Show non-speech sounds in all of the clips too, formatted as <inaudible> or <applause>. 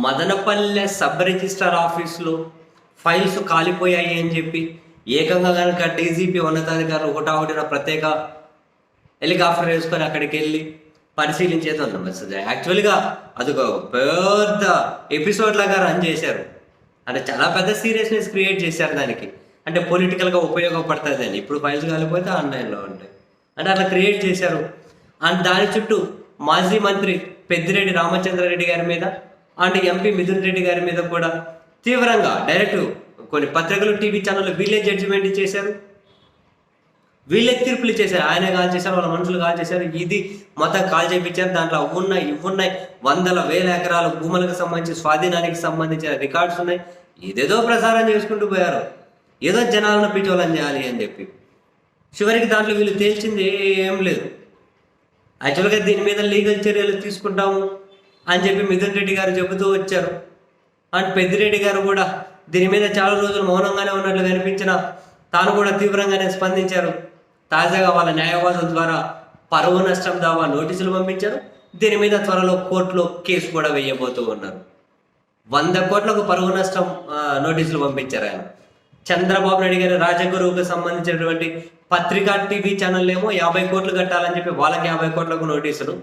Madanapalle sub register ఆఫీస్లో files కాలిపోయాయి అని చెప్పి ఏకంగా కనుక డీజీపీ ఉన్నతాధికారులు ఒకటావటిన ప్రత్యేక హెలికాప్టర్ వేసుకొని అక్కడికి వెళ్ళి పరిశీలించేది ఉన్నాం యాక్చువల్గా యాక్చువల్గా ఒక పెద్ద ఎపిసోడ్ లాగా రన్ చేశారు. అంటే చాలా పెద్ద సీరియస్నెస్ క్రియేట్ చేశారు దానికి. అంటే పొలిటికల్గా ఉపయోగపడుతుంది అని. ఇప్పుడు ఫైల్స్ కాలిపోతే ఆన్లైన్లో ఉంటాయి. అంటే అట్లా క్రియేట్ చేశారు. అండ్ దాని చుట్టూ మాజీ మంత్రి పెద్దిరెడ్డి రామచంద్రారెడ్డి గారి మీద అండ్ ఎంపీ మిథున్ రెడ్డి గారి మీద కూడా తీవ్రంగా డైరెక్ట్ కొన్ని పత్రికలు టీవీ ఛానళ్ళు వీళ్ళే జడ్జిమెంట్ చేశారు. వీళ్ళే తీర్పులు చేశారు. ఆయన కాల్ చేశారు వాళ్ళ మనుషులు కాల్ చేశారు. ఇది మొత్తం కాల్ చేయించారు. దాంట్లో ఉన్నాయి ఇవ్వున్నాయి. వందల వేల ఎకరాల భూములకు సంబంధించి స్వాధీనానికి సంబంధించిన రికార్డ్స్ ఉన్నాయి. ఇదేదో ప్రసారం చేసుకుంటూ పోయారు. ఏదో జనాలను పిచ్చోళ్ళని చేయాలి అని చెప్పి. చివరికి దాంట్లో వీళ్ళు తేల్చింది ఏం లేదు. యాక్చువల్గా దీని మీద లీగల్ చర్యలు తీసుకుంటాము. అని చెప్పి మిథున్ రెడ్డి గారు చెబుతూ వచ్చారు. అండ్ పెద్దిరెడ్డి గారు కూడా దీని మీద చాలా రోజులు మౌనంగానే ఉన్నట్లు కనిపించిన తాను కూడా తీవ్రంగానే స్పందించారు. తాజాగా వాళ్ళ న్యాయవాదుల ద్వారా పరువు నష్టం దావా నోటీసులు పంపించారు. దీని మీద త్వరలో కోర్టులో కేసు కూడా వేయబోతూ ఉన్నారు. వంద కోట్లకు పరువు నష్టం నోటీసులు పంపించారు ఆయన. చంద్రబాబు నాయుడు గారి రాజగురువుకు సంబంధించినటువంటి పత్రికా టీవీ ఛానల్ ఏమో యాభై కోట్లు కట్టాలని చెప్పి వాళ్ళకి యాభై కోట్లకు నోటీసులు.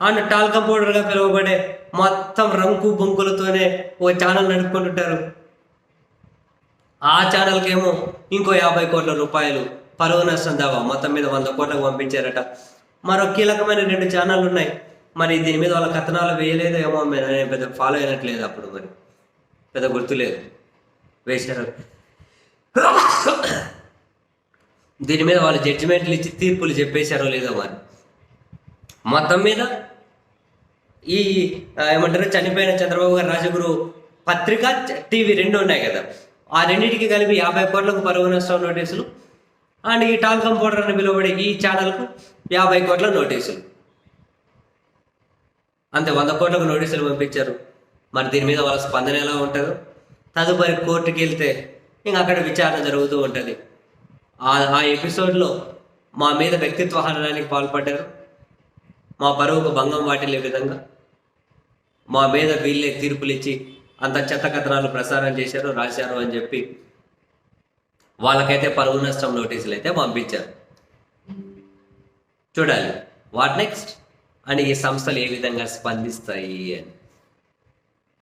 అండ్ టాల్కం పౌడర్గా పిలువబడే మొత్తం రంకు బొంకులతోనే ఓ ఛానల్ నడుపుకుంటుంటారు. ఆ ఛానల్కి ఏమో ఇంకో యాభై కోట్ల రూపాయలు పరువు నష్టం దావా మొత్తం మీద వంద కోట్లకు పంపించారట. మరో కీలకమైన రెండు ఛానళ్ళు ఉన్నాయి మరి దీని మీద వాళ్ళ కథనాలు వేయలేదో ఏమో నేను పెద్ద ఫాలో అయినట్లేదు అప్పుడు మరి. పెద్ద గుర్తులేదు వేశారు. <coughs> దీని మీద వాళ్ళు జడ్జిమెంట్లు ఇచ్చి తీర్పులు చెప్పేశారో లేదో మరి. మొత్తం మీద ఈ ఏమంటారు చనిపోయిన చంద్రబాబు గారు రాజగురు పత్రిక టీవీ రెండు ఉన్నాయి కదా. ఆ రెండింటికి కలిపి యాభై కోట్లకు పరువు నష్టం నోటీసులు. అండ్ ఈ టాల్ కంపౌండర్ అని పిలువబడే ఈ ఛానల్కు యాభై కోట్ల నోటీసులు. అంతే వంద కోట్లకు నోటీసులు పంపించారు. మరి దీని మీద వాళ్ళ స్పందన ఎలా ఉంటుందో? తదుపరి కోర్టుకి వెళ్తే ఇంక అక్కడ విచారణ జరుగుతూ ఉంటుంది. ఆ ఆ ఎపిసోడ్లో మా మీద వ్యక్తిత్వ హననానికి పాల్పడ్డారు. మా పరువుకు భంగం వాటిల్లే విధంగా. మా మీద వీళ్ళే తీర్పులిచ్చి అంత చెత్త కథనాలు ప్రసారం చేశారు రాశారు అని చెప్పి వాళ్ళకైతే పరువు నష్టం నోటీసులు అయితే పంపించారు. చూడాలి వాట్ నెక్స్ట్? అని ఈ సంస్థలు ఏ విధంగా స్పందిస్తాయి అని.